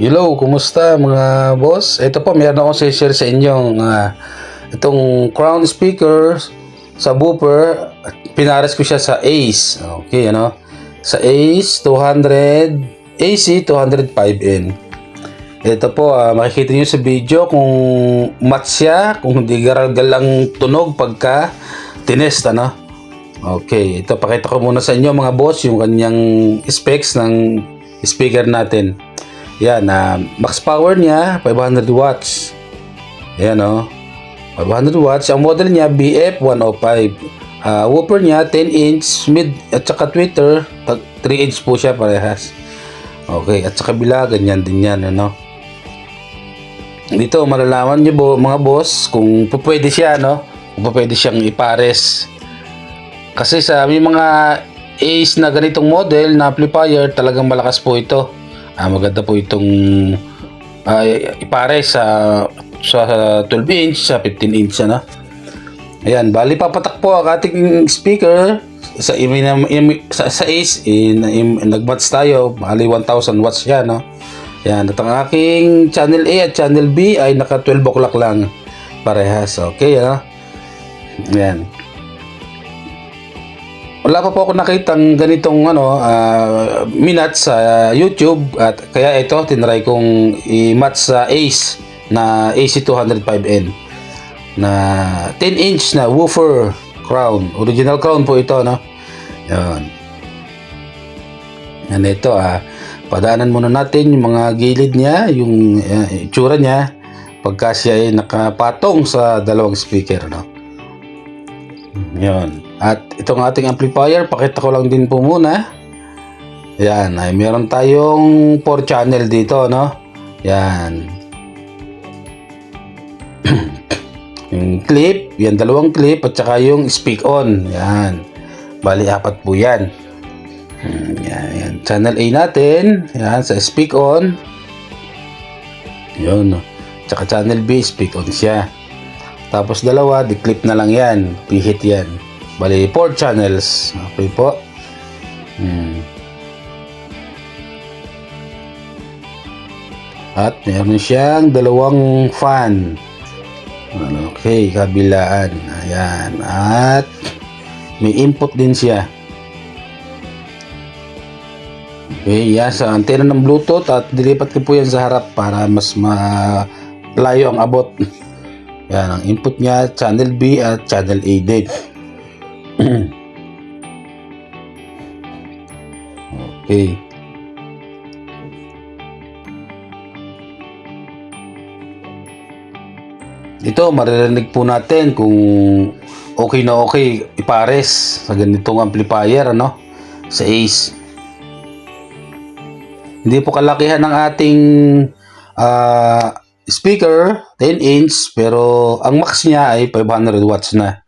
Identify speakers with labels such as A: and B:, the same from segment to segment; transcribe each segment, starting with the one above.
A: Hello, kumusta mga boss? Ito po, meron akong share sa inyo uh, itong crown speaker sa booper. Pinares ko siya sa Ace. Okay, ano? Sa Ace 200 AC 205N. Ito po, ah, makikita niyo sa video kung match siya, kung hindi garalgal ang tunog pagka tinest, ano? Okay, ito pakita ko muna sa inyo mga boss yung kanyang specs ng speaker natin. Yan, na max power niya 500 watts. Ayan oh. 500 watts. Ang model niya BF105. Ah, woofer niya 10 inch mid at saka tweeter 3 inch po siya parehas. Okay, at sa kabila ganyan din yan ano. Dito malalaman niyo po mga boss kung pwede siya no. Kung pwede siyang ipares. Kasi sa may mga Ace na ganitong model na amplifier talagang malakas po ito. Ah, maganda po itong ah, ipare sa sa 12 inch sa 15 inch ano. Ayan, bali papatak po ang ating speaker sa imi sa, sa Ace in, in, nagmatch tayo, bali 1000 watts yan no. Ayan, at ang aking channel A at channel B ay naka 12 o'clock lang parehas. Okay, ano? Ayan. Wala pa po ako nakitang ganitong ano, ah, minutes sa YouTube at kaya ito tinry kong i-match sa Ace na AC205N na 10 inch na woofer crown. Original crown po ito, no? Yan. Yan ito, ah. Padaanan muna natin yung mga gilid niya, yung uh, itsura niya pagka siya ay nakapatong sa dalawang speaker, no? Yan. At itong ating amplifier, pakita ko lang din po muna. Yan, ay meron tayong 4 channel dito, no? Yan. yung clip, yan dalawang clip at saka yung speak on. Yan. Bali apat po yan. Hmm, Yan, yan. Channel A natin. Yan, sa speak on. Yun. no? Tsaka channel B, speak on siya. Tapos dalawa, di-clip na lang yan. Pihit yan. Bali, 4 channels. Okay po. Hmm. At meron siyang dalawang fan. Okay, kabilaan. Ayan. At may input din siya. Okay, yan sa antena ng Bluetooth at dilipat ko po yan sa harap para mas malayo ang abot. Yan, ang input niya, channel B at channel A din. Okay. Ito, maririnig po natin kung okay na okay ipares sa ganitong amplifier, ano? Sa Ace. Hindi po kalakihan ng ating ah, speaker, 10 inch, pero ang max niya ay 500 watts na.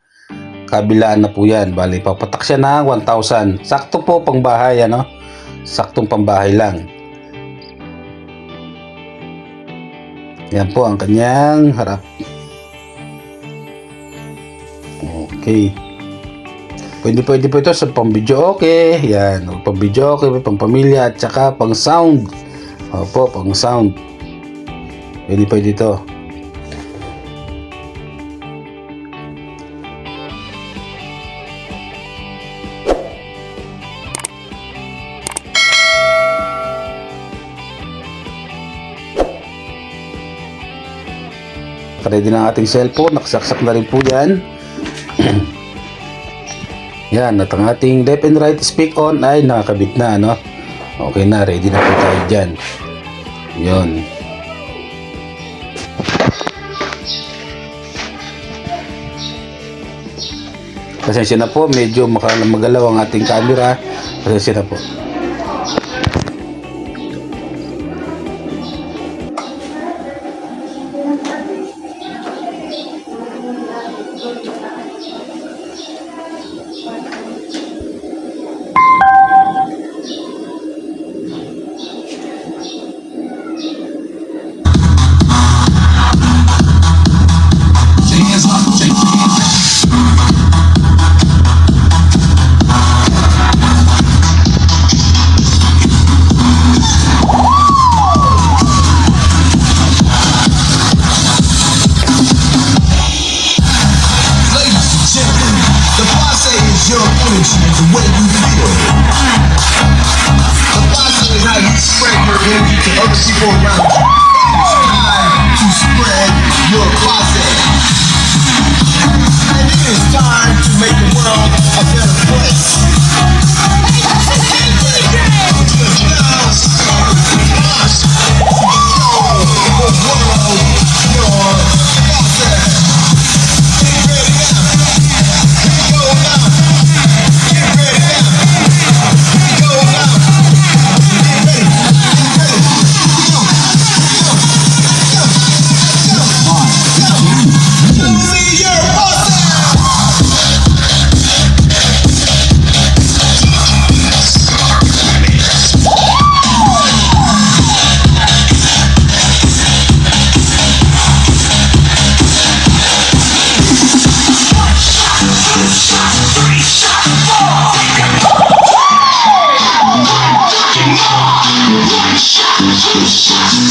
A: Kabilaan na po yan. Bali, papatak siya ng 1,000. Sakto po pang bahay, ano? Saktong pambahay lang. Yan po ang kanyang harap. Okay. Pwede pwede po ito sa pang video okay. Yan, pang video okay, pang pamilya at saka pang sound. Opo, pang sound. Pwede pwede ito. Ready na ang ating cellphone. Nakasaksak na rin po yan. Yan, at ang ating left and right speak on ay nakakabit na, ano? Okay na, ready na po tayo dyan. Yun. Pasensya na po, medyo magalaw ang ating camera. Pasensya na po.
B: she go around. Thank you.